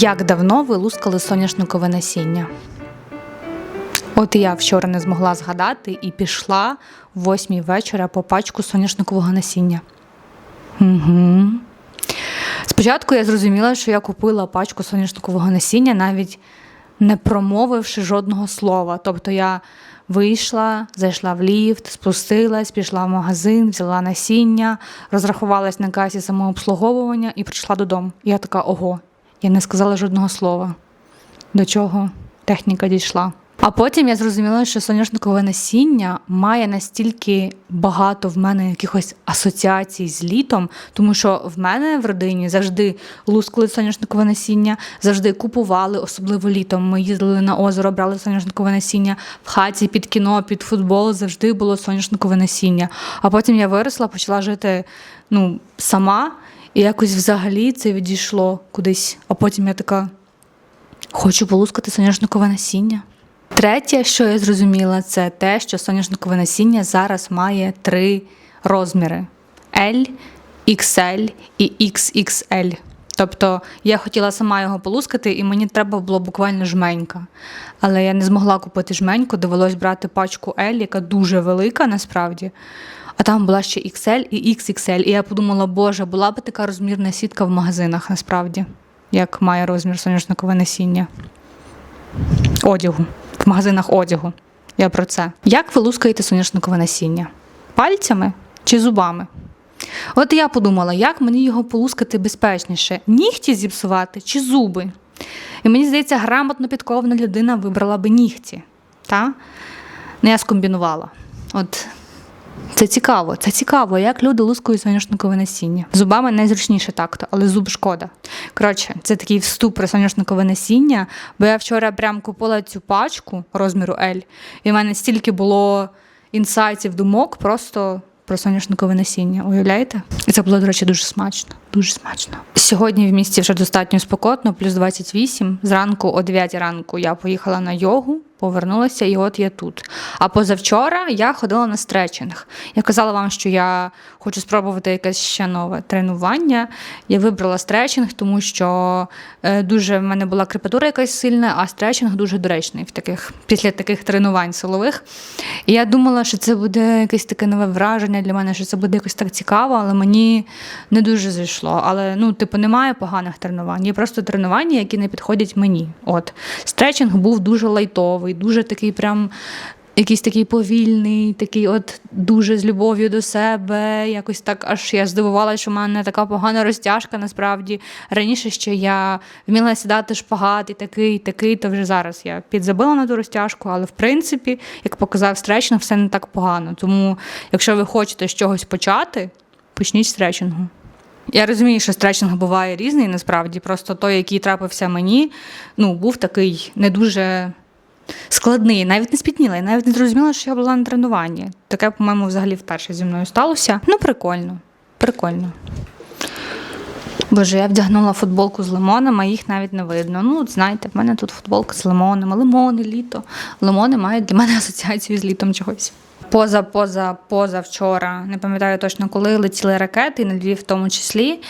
Як давно ви лускали соняшникове насіння? От я вчора не змогла згадати і пішла в восьмій вечора по пачку соняшникового насіння. Угу. Спочатку я зрозуміла, що я купила пачку соняшникового насіння, навіть не промовивши жодного слова. Тобто я вийшла, зайшла в ліфт, спустилась, пішла в магазин, взяла насіння, розрахувалась на касі самообслуговування і прийшла додому. Я така, ого, я не сказала жодного слова. До чого техніка дійшла. А потім я зрозуміла, що соняшникове насіння має настільки багато в мене якихось асоціацій з літом, тому що в мене в родині завжди лускали соняшникове насіння, завжди купували, особливо літом. Ми їздили на озеро, брали соняшникове насіння в хаті під кіно, під футбол завжди було соняшникове насіння. А потім я виросла, почала жити ну, сама, і якось взагалі це відійшло кудись. А потім я така. Хочу полускати соняшникове насіння. Третє, що я зрозуміла, це те, що соняшникове насіння зараз має три розміри: L, XL і XXL. Тобто я хотіла сама його полускати, і мені треба було буквально жменька. Але я не змогла купити жменьку, довелось брати пачку L, яка дуже велика насправді. А там була ще XL і XXL. І я подумала, боже, була б така розмірна сітка в магазинах насправді, як має розмір соняшникове насіння. Одягу. В магазинах одягу. Я про це. Як ви лускаєте соняшникове насіння? Пальцями чи зубами? От я подумала, як мені його полускати безпечніше: нігті зіпсувати чи зуби? І мені здається, грамотно підкована людина вибрала би нігті. Та? Ну, я скомбінувала. От це цікаво, це цікаво, як люди лускають соняшникове насіння. Зубами найзручніше так-то, але зуб шкода. Коротше, це такий вступ про соняшникове насіння, бо я вчора прям купила цю пачку розміру L, і в мене стільки було інсайтів, думок просто про соняшникове насіння. Уявляєте? І це було, до речі, дуже смачно. Дуже смачно. Сьогодні в місті вже достатньо спекотно, плюс 28. Зранку о 9 ранку я поїхала на йогу. Повернулася, і от я тут. А позавчора я ходила на стретчинг. Я казала вам, що я хочу спробувати якесь ще нове тренування. Я вибрала стретчинг, тому що е, дуже в мене була крепатура якась сильна, а стретчинг дуже доречний в таких, після таких тренувань силових. І я думала, що це буде якесь таке нове враження для мене, що це буде якось так цікаво, але мені не дуже зайшло. Але ну, типу, немає поганих тренувань. Є просто тренування, які не підходять мені. От стретчинг був дуже лайтовий дуже такий прям. Якийсь такий повільний, такий, от дуже з любов'ю до себе. Якось так аж я здивувалася, що в мене така погана розтяжка. Насправді раніше ще я вміла сідати шпагат і такий, і такий, то вже зараз я підзабила на ту розтяжку, але в принципі, як показав стретчинг, все не так погано. Тому, якщо ви хочете з чогось почати, почніть з стретчингу. Я розумію, що стретчинг буває різний, насправді. Просто той, який трапився мені, ну, був такий не дуже складний, навіть не спітніла, я навіть не зрозуміла, що я була на тренуванні. Таке, по-моєму, взагалі вперше зі мною сталося. Ну, прикольно, прикольно. Боже, я вдягнула футболку з лимоном, а їх навіть не видно. Ну, от знаєте, в мене тут футболка з лимонами, лимони, літо. Лимони мають для мене асоціацію з літом чогось. Поза, поза, поза вчора, не пам'ятаю точно, коли летіли ракети, на Львів в тому числі.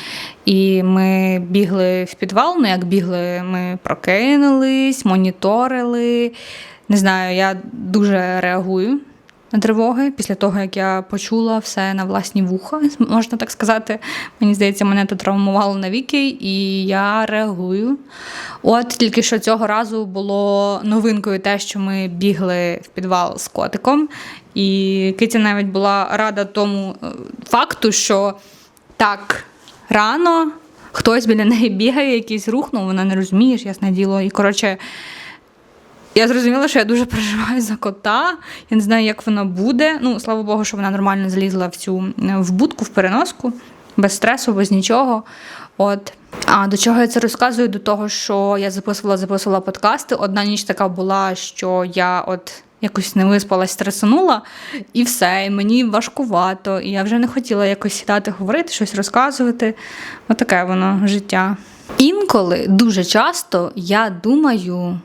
І ми бігли в підвал. Ну, як бігли, ми прокинулись, моніторили. Не знаю, я дуже реагую на тривоги після того, як я почула все на власні вуха, можна так сказати. Мені здається, мене тут травмувало навіки, і я реагую. От тільки що цього разу було новинкою те, що ми бігли в підвал з котиком. І Китя навіть була рада тому е, факту, що так рано хтось біля неї бігає, якийсь рух, ну вона не розуміє, ясне діло. І коротше. Я зрозуміла, що я дуже переживаю за кота. Я не знаю, як вона буде. Ну, слава Богу, що вона нормально залізла в цю в будку, в переноску, без стресу, без нічого. От. А до чого я це розказую? До того, що я записувала, записувала подкасти. Одна ніч така була, що я от якось не виспалась, стресанула, і все. І мені важкувато. І я вже не хотіла якось сідати, говорити, щось розказувати. Отаке воно життя. Інколи дуже часто я думаю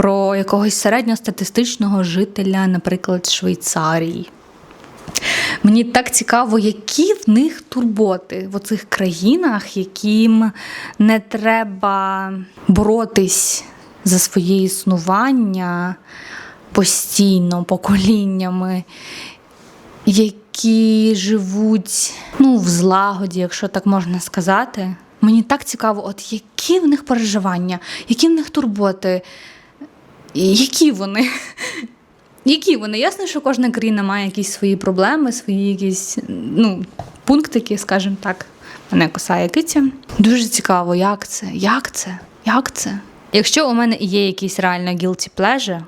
про якогось середньостатистичного жителя, наприклад, Швейцарії. Мені так цікаво, які в них турботи в оцих країнах, яким не треба боротись за своє існування постійно, поколіннями, які живуть ну, в злагоді, якщо так можна сказати. Мені так цікаво, от які в них переживання, які в них турботи, які вони. Які вони? Ясно, що кожна країна має якісь свої проблеми, свої якісь ну, пунктики, скажімо так. Мене косає киця. Дуже цікаво, як це, як це, як це. Якщо у мене є якийсь реально guilty pleasure,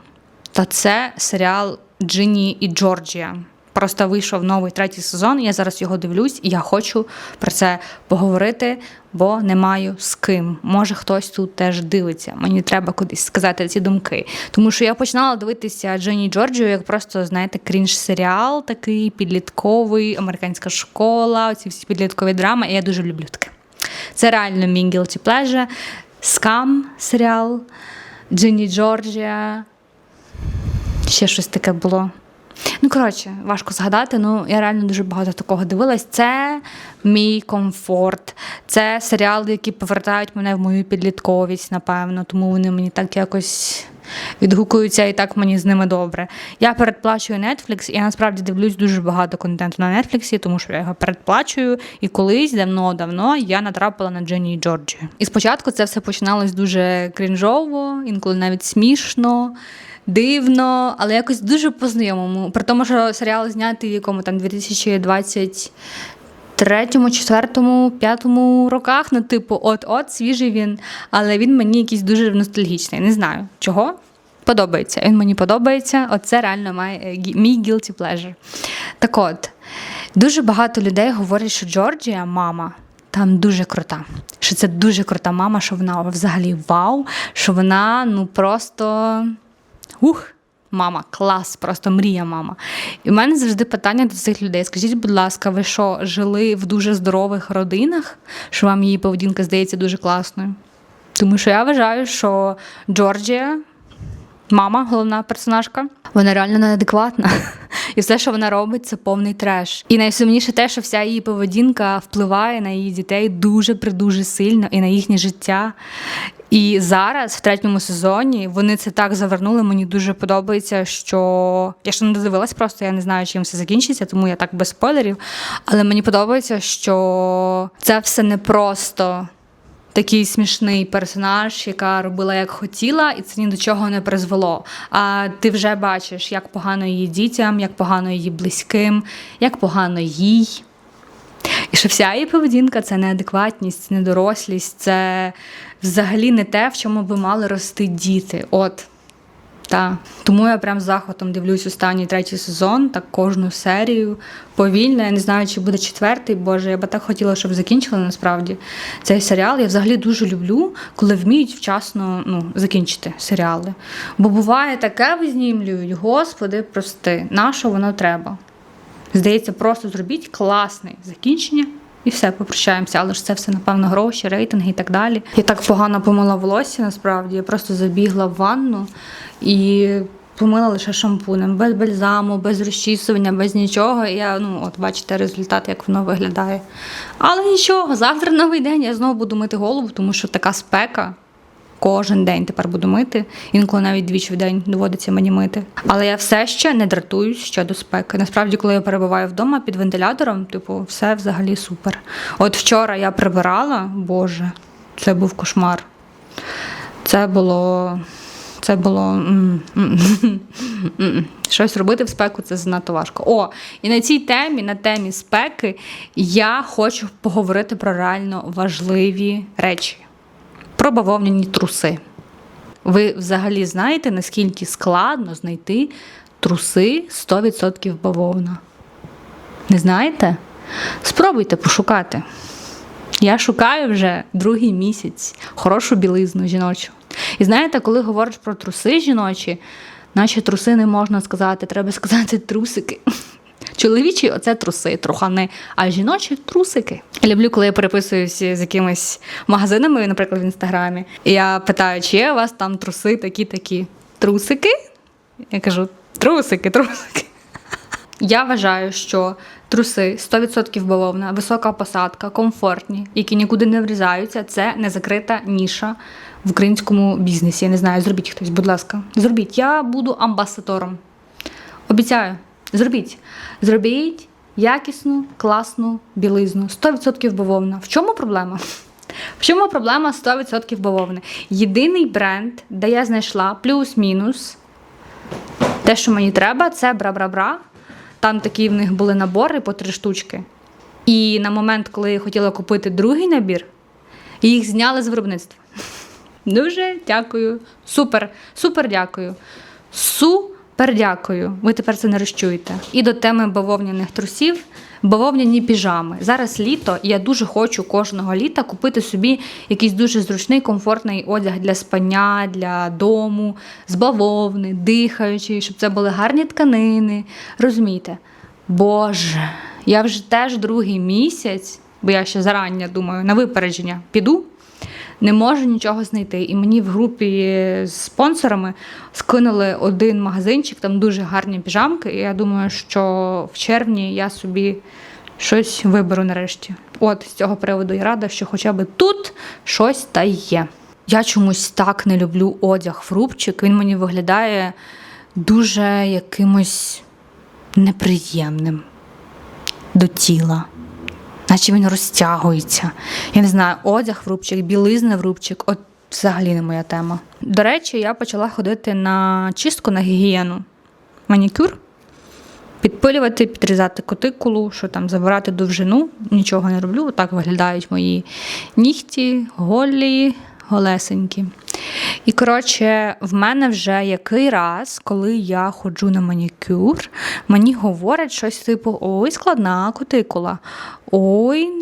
то це серіал Джині і Джорджія. Просто вийшов новий третій сезон. Я зараз його дивлюсь, і я хочу про це поговорити, бо не маю з ким. Може, хтось тут теж дивиться. Мені треба кудись сказати ці думки. Тому що я починала дивитися Джині Джорджію як просто, знаєте, крінж-серіал, такий підлітковий, американська школа, ці всі підліткові драми. І я дуже люблю таке. Це реально мій guilty pleasure. Скам серіал, Джині Джорджія. Ще щось таке було. Ну, коротше, важко згадати. Ну, я реально дуже багато такого дивилась. Це мій комфорт. Це серіали, які повертають мене в мою підлітковість, напевно. Тому вони мені так якось відгукуються і так мені з ними добре. Я передплачую Netflix, і я насправді дивлюсь дуже багато контенту на Netflix, тому що я його передплачую. І колись давно-давно я натрапила на Дженні і Джорджію. І спочатку це все починалось дуже крінжово, інколи навіть смішно. Дивно, але якось дуже по-знайомому. При тому, що серіал знятий в якому там 2023, 4, 5 роках. Ну, типу, от-от, свіжий він. Але він мені якийсь дуже ностальгічний. Не знаю чого. Подобається. Він мені подобається. Оце реально має, мій guilty pleasure. Так от, дуже багато людей говорять, що Джорджія, мама, там дуже крута. Що це дуже крута мама, що вона взагалі вау, що вона ну просто ух. Мама, клас, просто мрія мама. І в мене завжди питання до цих людей. Скажіть, будь ласка, ви що, жили в дуже здорових родинах, що вам її поведінка здається дуже класною? Тому що я вважаю, що Джорджія, мама, головна персонажка, вона реально неадекватна. І все, що вона робить, це повний треш. І найсумніше те, що вся її поведінка впливає на її дітей дуже придуже сильно і на їхнє життя. І зараз, в третьому сезоні, вони це так завернули. Мені дуже подобається, що я ще не додивилась, просто я не знаю, чим все закінчиться, тому я так без спойлерів. Але мені подобається, що це все не просто такий смішний персонаж, яка робила як хотіла, і це ні до чого не призвело. А ти вже бачиш, як погано її дітям, як погано її близьким, як погано їй. І що вся її поведінка це неадекватність, недорослість, це взагалі не те, в чому би мали рости діти. От. Та. Тому я прям з захватом дивлюсь останній третій сезон, так кожну серію. Повільно. Я не знаю, чи буде четвертий. Боже, я би так хотіла, щоб закінчили насправді цей серіал. Я взагалі дуже люблю, коли вміють вчасно ну, закінчити серіали. Бо буває таке визнімлюють, господи, прости, на що воно треба? Здається, просто зробіть класне закінчення. І все, попрощаємося, але ж це все, напевно, гроші, рейтинги і так далі. Я так погано помила волосся, насправді. Я просто забігла в ванну і помила лише шампунем, без бальзаму, без розчісування, без нічого. І я, ну, от бачите результат, як воно виглядає. Але нічого, завтра новий день, я знову буду мити голову, тому що така спека. Кожен день тепер буду мити. Інколи навіть двічі в день доводиться мені мити. Але я все ще не дратуюсь щодо спеки. Насправді, коли я перебуваю вдома під вентилятором, типу, все взагалі супер. От вчора я прибирала, боже, це був кошмар. Це було. Це було щось робити в спеку це занадто важко. О, і на цій темі, на темі спеки, я хочу поговорити про реально важливі речі про бавовняні труси. Ви взагалі знаєте, наскільки складно знайти труси 100% бавовна? Не знаєте? Спробуйте пошукати. Я шукаю вже другий місяць хорошу білизну жіночу. І знаєте, коли говориш про труси жіночі, наче труси не можна сказати, треба сказати трусики. Чоловічі оце труси, трухани, а жіночі трусики. Люблю, коли я переписуюся з якимись магазинами, наприклад, в інстаграмі. І я питаю, чи є у вас там труси такі-такі трусики? Я кажу, трусики, трусики. Я вважаю, що труси 100% бавовна, висока посадка, комфортні, які нікуди не врізаються. Це не закрита ніша в українському бізнесі. Я не знаю, зробіть хтось, будь ласка. Зробіть. Я буду амбасадором. Обіцяю, зробіть. Зробіть якісну, класну білизну. 100% бавовна. В чому проблема? В чому проблема 100% бавовни? Єдиний бренд, де я знайшла плюс-мінус те, що мені треба, це бра-бра-бра. Там такі в них були набори по три штучки. І на момент, коли я хотіла купити другий набір, їх зняли з виробництва. Дуже дякую. Супер, супер дякую. Супер дякую. Ви тепер це не розчуєте. І до теми бавовняних трусів. Бавовняні піжами. Зараз літо, і я дуже хочу кожного літа купити собі якийсь дуже зручний, комфортний одяг для спання, для дому, з бавовни, дихаючий, щоб це були гарні тканини. Розумієте? Боже, я вже теж другий місяць, бо я ще зарання думаю, на випередження піду не можу нічого знайти. І мені в групі з спонсорами скинули один магазинчик, там дуже гарні піжамки. І я думаю, що в червні я собі щось виберу нарешті. От з цього приводу я рада, що хоча б тут щось та є. Я чомусь так не люблю одяг фрубчик. Він мені виглядає дуже якимось неприємним до тіла наче він розтягується. Я не знаю, одяг в рубчик, білизна в рубчик, от взагалі не моя тема. До речі, я почала ходити на чистку на гігієну, манікюр, підпилювати, підрізати кутикулу, що там забирати довжину, нічого не роблю. Так виглядають мої нігті, голі, голесенькі. І, коротше, в мене вже який раз, коли я ходжу на манікюр, мені говорять щось типу: ой, складна кутикула. Ой,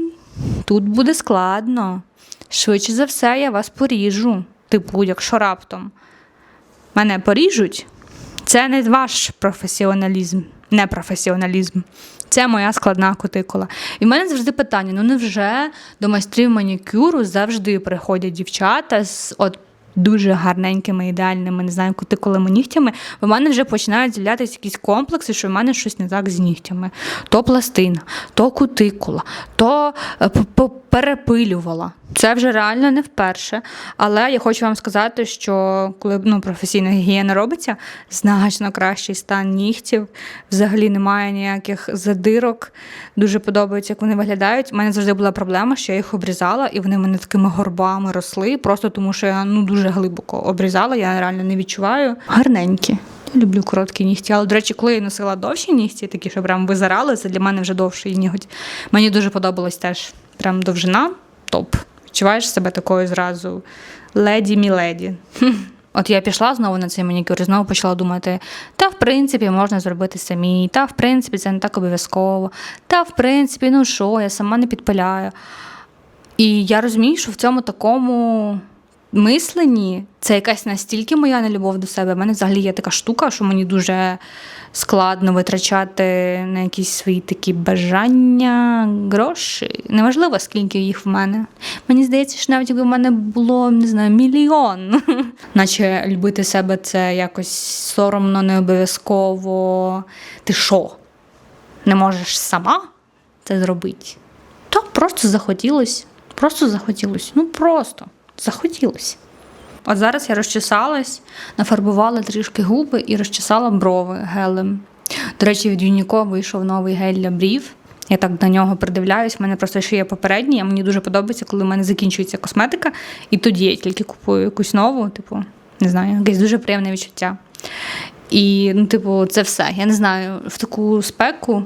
тут буде складно. Швидше за все, я вас поріжу. Типу, якщо раптом мене поріжуть, це не ваш професіоналізм, не професіоналізм. Це моя складна кутикула. І в мене завжди питання: ну невже до майстрів манікюру завжди приходять дівчата з от дуже гарненькими, ідеальними, не знаю, кутиколими нігтями, в мене вже починають з'являтися якісь комплекси, що в мене щось не так з нігтями. То пластина, то кутикула, то е, перепилювала. Це вже реально не вперше. Але я хочу вам сказати, що коли ну, професійна гігієна робиться, значно кращий стан нігтів. Взагалі немає ніяких задирок. Дуже подобається, як вони виглядають. У мене завжди була проблема, що я їх обрізала, і вони в мене такими горбами росли, просто тому що я ну, дуже глибоко обрізала, я реально не відчуваю. Гарненькі. Я люблю короткі нігті. Але, до речі, коли я носила довші нігті, такі, що прям визирали, це для мене вже довший ніготь. Мені дуже подобалось теж прям довжина. Відчуваєш себе такою зразу леді міледі. От я пішла знову на цей манікюр і знову почала думати: та в принципі можна зробити самі, та в принципі це не так обов'язково, та в принципі, ну що, я сама не підпиляю. І я розумію, що в цьому такому мисленні це якась настільки моя нелюбов до себе. У мене взагалі є така штука, що мені дуже складно витрачати на якісь свої такі бажання, гроші. Неважливо, скільки їх в мене. Мені здається, що навіть якби в мене було не знаю, мільйон. Наче любити себе це якось соромно, не обов'язково. Ти що? Не можеш сама це зробити? То просто захотілося. Просто захотілося. Ну просто захотілося. От зараз я розчесалась, нафарбувала трішки губи і розчесала брови гелем. До речі, від Юніко вийшов новий гель для брів. Я так на нього придивляюсь. У мене просто ще є попередній, а мені дуже подобається, коли в мене закінчується косметика, і тоді я тільки купую якусь нову, типу, не знаю, якесь дуже приємне відчуття. І, ну, типу, це все. Я не знаю, в таку спеку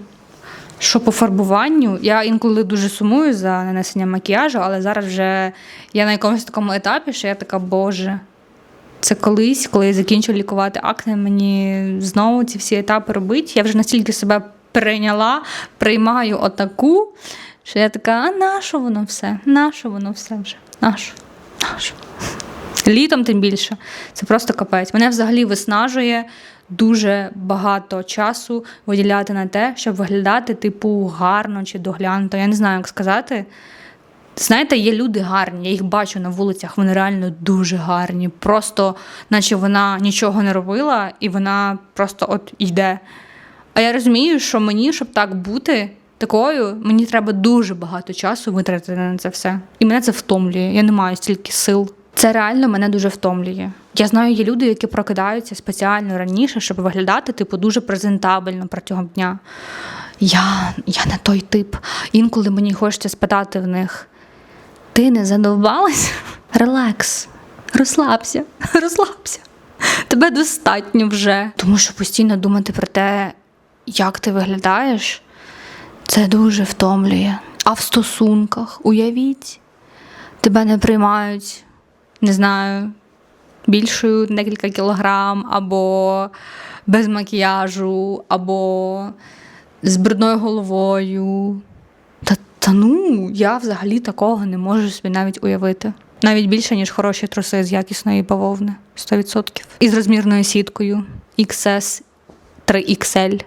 що по фарбуванню, я інколи дуже сумую за нанесенням макіяжу, але зараз вже я на якомусь такому етапі, що я така, боже. Це колись, коли я закінчу лікувати акне, мені знову ці всі етапи робити. Я вже настільки себе прийняла, приймаю отаку, що я така, а нащо воно все? Нащо воно все вже? Нащо? Нащо? Літом тим більше. Це просто капець. Мене взагалі виснажує дуже багато часу виділяти на те, щоб виглядати, типу, гарно чи доглянуто. Я не знаю, як сказати. Знаєте, є люди гарні, я їх бачу на вулицях, вони реально дуже гарні. Просто, наче вона нічого не робила, і вона просто от йде. А я розумію, що мені, щоб так бути такою, мені треба дуже багато часу витратити на це все. І мене це втомлює. Я не маю стільки сил. Це реально мене дуже втомлює. Я знаю, є люди, які прокидаються спеціально раніше, щоб виглядати типу дуже презентабельно протягом дня. Я, я не той тип. Інколи мені хочеться спитати в них: ти не задовбалась? Релакс, розслабся, розслабся. Тебе достатньо вже. Тому що постійно думати про те, як ти виглядаєш, це дуже втомлює. А в стосунках, уявіть, тебе не приймають, не знаю, більшою декілька кілограм, або без макіяжу, або з брудною головою. Та, та ну, я взагалі такого не можу собі навіть уявити. Навіть більше, ніж хороші труси з якісної бавовни 100%. І з розмірною сіткою XS 3XL.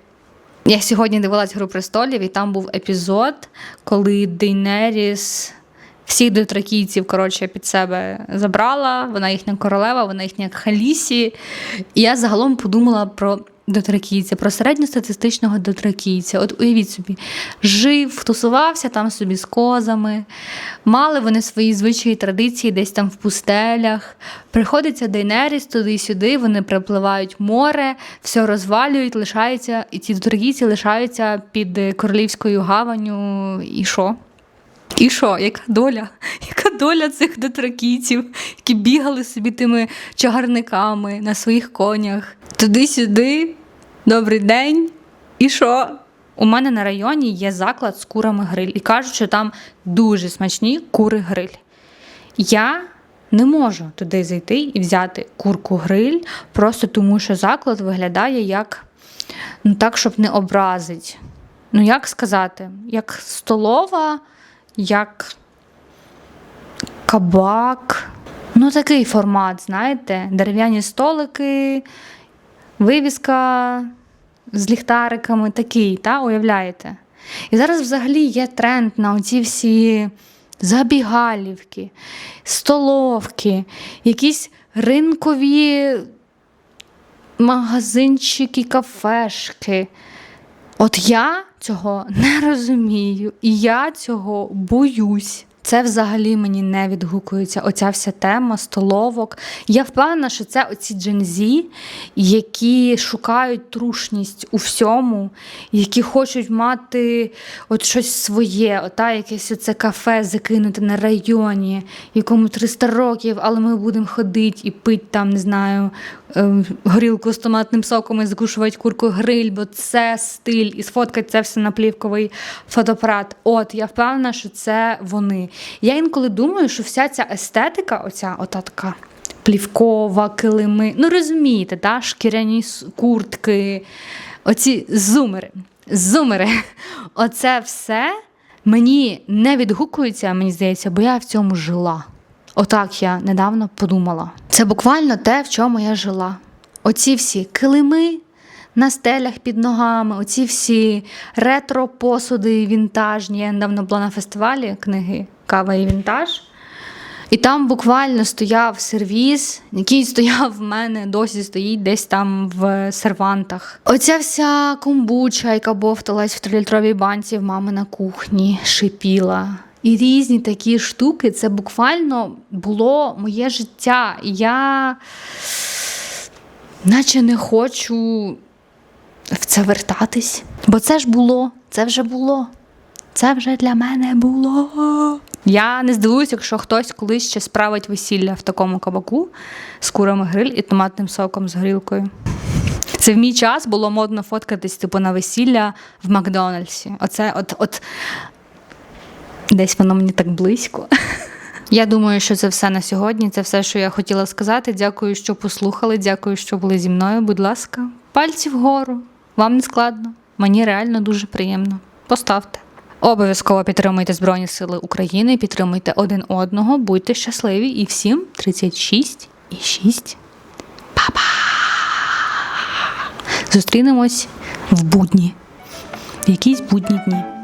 Я сьогодні дивилась Гру престолів, і там був епізод, коли Дейнеріс всіх дотракійців коротше, під себе забрала. Вона їхня королева, вона їхня Халісі. І я загалом подумала про дотракійця, про середньостатистичного дотракійця. От уявіть собі, жив, тусувався там собі з козами, мали вони свої звичаї традиції десь там в пустелях. Приходиться Дейнеріс туди-сюди, вони припливають море, все розвалюють, лишаються, і ці дотракійці лишаються під королівською гаванню. І що? І що, яка доля? Яка доля цих дотракійців, які бігали собі тими чагарниками на своїх конях? Туди-сюди, добрий день. І що? У мене на районі є заклад з курами гриль. І кажуть, що там дуже смачні кури гриль. Я не можу туди зайти і взяти курку гриль, просто тому що заклад виглядає як ну так, щоб не образить. Ну, як сказати, як столова, як кабак. Ну, такий формат, знаєте, дерев'яні столики, вивіска з ліхтариками, такий, та, уявляєте? І зараз взагалі є тренд на оці всі забігалівки, столовки, якісь ринкові магазинчики, кафешки. От я цього не розумію, і я цього боюсь. Це взагалі мені не відгукується. Оця вся тема столовок. Я впевнена, що це оці джензі, які шукають трушність у всьому, які хочуть мати от щось своє, ота якесь оце кафе закинути на районі, якому 300 років, але ми будемо ходити і пити там, не знаю, горілку з томатним соком і закушувати курку гриль, бо це стиль, і сфоткати це все на плівковий фотоапарат. От я впевнена, що це вони. Я інколи думаю, що вся ця естетика, оця ота така плівкова, килими, ну розумієте, та? шкіряні куртки, оці зумери. Зумери. Оце все мені не відгукується, мені здається, бо я в цьому жила. Отак я недавно подумала. Це буквально те, в чому я жила. Оці всі килими на стелях під ногами, оці всі ретро-посуди вінтажні. Я недавно була на фестивалі книги Кава і вінтаж. І там буквально стояв сервіз, який стояв в мене, досі стоїть десь там в сервантах. Оця вся комбуча, яка бовталась в трилітровій банці в мами на кухні, шипіла. І різні такі штуки, це буквально було моє життя. Я наче не хочу в це вертатись. Бо це ж було, це вже було. Це вже для мене було. Я не здивуюся, якщо хтось колись ще справить весілля в такому кабаку з курами гриль і томатним соком з горілкою. Це в мій час було модно фоткатись типу на весілля в Макдональдсі. Оце от, от десь воно мені так близько. Я думаю, що це все на сьогодні. Це все, що я хотіла сказати. Дякую, що послухали. Дякую, що були зі мною. Будь ласка, пальці вгору. Вам не складно. Мені реально дуже приємно. Поставте. Обов'язково підтримуйте Збройні Сили України, підтримуйте один одного, будьте щасливі і всім 36 і 6. Па-па! Зустрінемось в будні. В якісь будні дні.